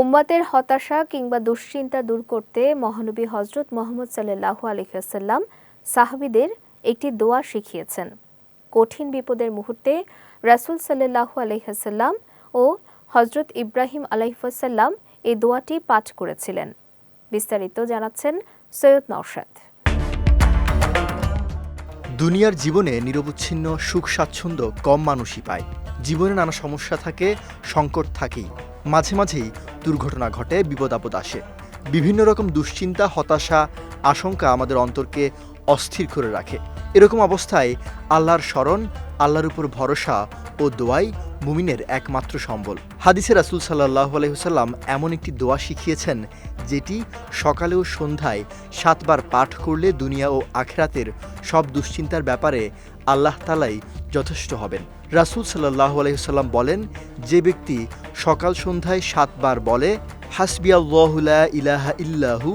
উম্মাতের হতাশা কিংবা দুশ্চিন্তা দূর করতে মহানবী হজরত মোহাম্মদ সাল্লাহ আলহিহাসাল্লাম সাহাবিদের একটি দোয়া শিখিয়েছেন। কঠিন বিপদের মুহূর্তে রাসূল সাল্লাহ আলহিহাসাল্লাম ও হজরত ইব্রাহিম আলাইসাল্লাম এই দোয়াটি পাঠ করেছিলেন। বিস্তারিত জানাচ্ছেন সৈয়দ নওশাদ। দুনিয়ার জীবনে নিরবচ্ছিন্ন সুখ স্বাচ্ছন্দ্য কম মানুষই পায়। জীবনে নানা সমস্যা থাকে, সংকট থাকেই। মাঝে মাঝেই দুর্ঘটনা ঘটে বিপদ আপদ আসে। বিভিন্ন রকম দুশ্চিন্তা, হতাশা, আশঙ্কা আমাদের অন্তরকে অস্থির করে রাখে। এরকম অবস্থায় আল্লাহর স্মরণ, আল্লাহর উপর ভরসা ও দোয়াই মুমিনের একমাত্র সম্বল। হাদিসে রাসুল সাল্লাহ আলহিহসাল্লাম এমন একটি দোয়া শিখিয়েছেন, যেটি সকালে ও সন্ধ্যায় সাতবার পাঠ করলে দুনিয়া ও আখেরাতের সব দুশ্চিন্তার ব্যাপারে আল্লাহ তালাই যথেষ্ট হবেন। রাসুল সাল্লাহ আলহিহসাল্লাম বলেন, যে ব্যক্তি সকাল সন্ধ্যায় সাতবার বলে হাসবিয়াল্লাহুলা ইলাহা ইল্লাহু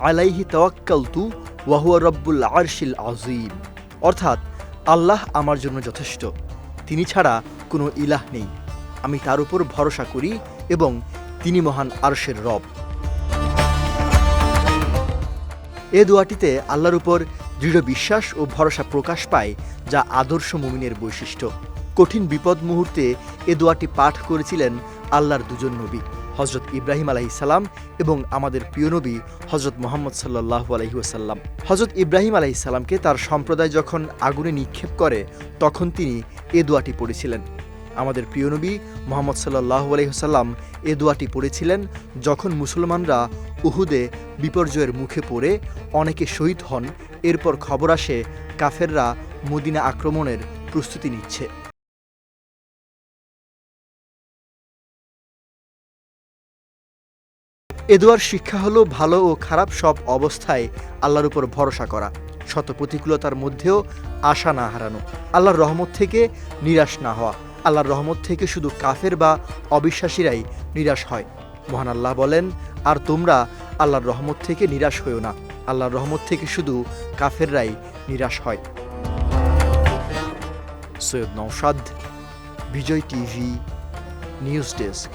আলাইহি তাওয়াক্কালতু ওয়াহুয়া রব্বুল আরশিল আজিম অর্থাৎ, আল্লাহ আমার জন্য যথেষ্ট। তিনি ছাড়া কোনো ইলাহ নেই। আমি তার উপর ভরসা করি এবং তিনি মহান আরশের রব। এ দোয়াটিতে আল্লাহর উপর দৃঢ় বিশ্বাস ও ভরসা প্রকাশ পায়, যা আদর্শ মুমিনের বৈশিষ্ট্য। কঠিন বিপদ মুহূর্তে এ দোয়াটি পাঠ করেছিলেন আল্লাহর দুজন নবী হজরত ইব্রাহিম আলাইসাল্লাম এবং আমাদের প্রিয় নবী হজরত মোহাম্মদ সাল্লাহ আলহিউসাল্লাম হজরত ইব্রাহিম আলাইসাল্লামকে তার সম্প্রদায় যখন আগুনে নিক্ষেপ করে, তখন তিনি এ দোয়াটি পড়েছিলেন। আমাদের প্রিয় নবী মোহাম্মদ সাল্লাহ আলহিহসাল্লাম এ দোয়াটি পড়েছিলেন যখন মুসলমানরা উহুদে বিপর্যয়ের মুখে পড়ে অনেকে শহীদ হন, এরপর খবর আসে কাফেররা মদিনা আক্রমণের প্রস্তুতি নিচ্ছে। এ দোয়ার শিক্ষা হলো ভালো ও খারাপ সব অবস্থায় আল্লাহর উপর ভরসা করা, শত প্রতিকূলতার মধ্যেও আশা না হারানো, আল্লাহর রহমত থেকে নিরাশ না হওয়া। আল্লাহর রহমত থেকে শুধু কাফের বা অবিশ্বাসীরাই নিরাশ হয়। মহান আল্লাহ বলেন, আর তোমরা আল্লাহর রহমত থেকে নিরাশ হয়েও না। আল্লাহর রহমত থেকে শুধু কাফেররাই নিরাশ হয়। Syed Naushad Vijay TV, news desk.